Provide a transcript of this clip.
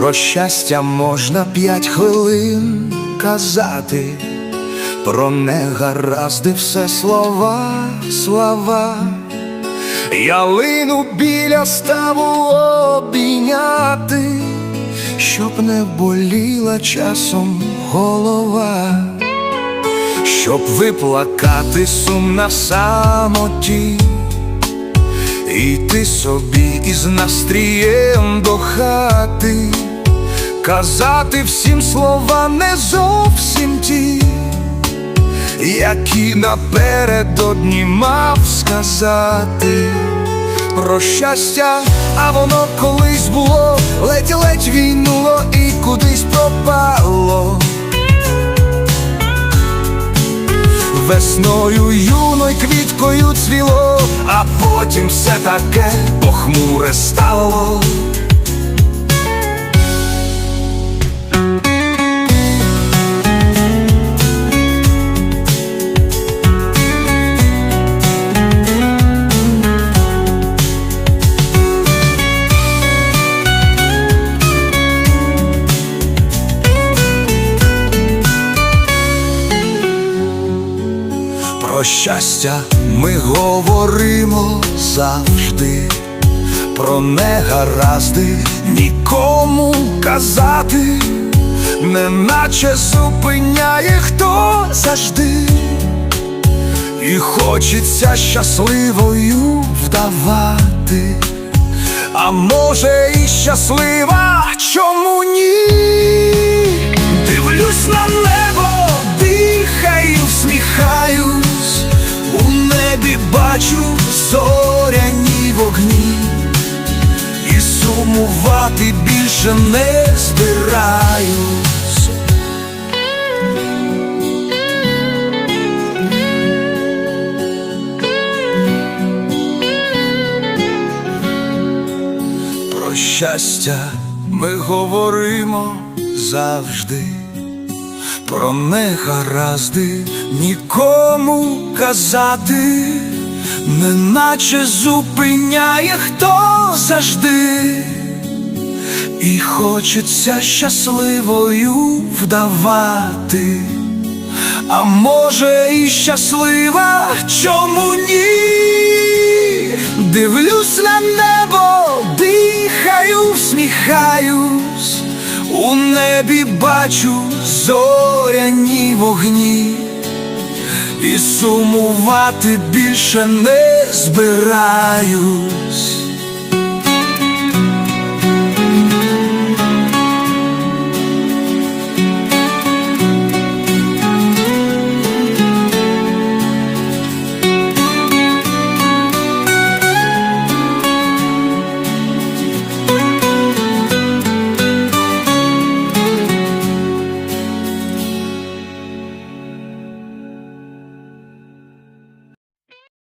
Про щастя можна п'ять хвилин казати, про негаразди все слова, слова, ялину біля ставу обійняти, щоб не боліла часом голова, щоб виплакати сум на самоті. Іти собі із настрієм до хати, казати всім слова не зовсім ті, які напередодні мав сказати. Про щастя, а воно Весною юною квіткою цвіло, а потім все таке похмуре стало. Щастя ми говоримо завжди, про негаразди нікому казати, неначе зупиняє хто завжди, і хочеться щасливою вдавати, а може і щаслива, чому ні? Бачу зоряні вогні, і сумувати більше не збираюсь. Про щастя ми говоримо завжди, про негаразди нікому казати, неначе зупиняє хто завжди, і хочеться щасливою вдавати. А може і щаслива, чому ні? Дивлюсь на небо, дихаю, всміхаюсь, у небі бачу зоряні вогні, і сумувати більше не збираюсь.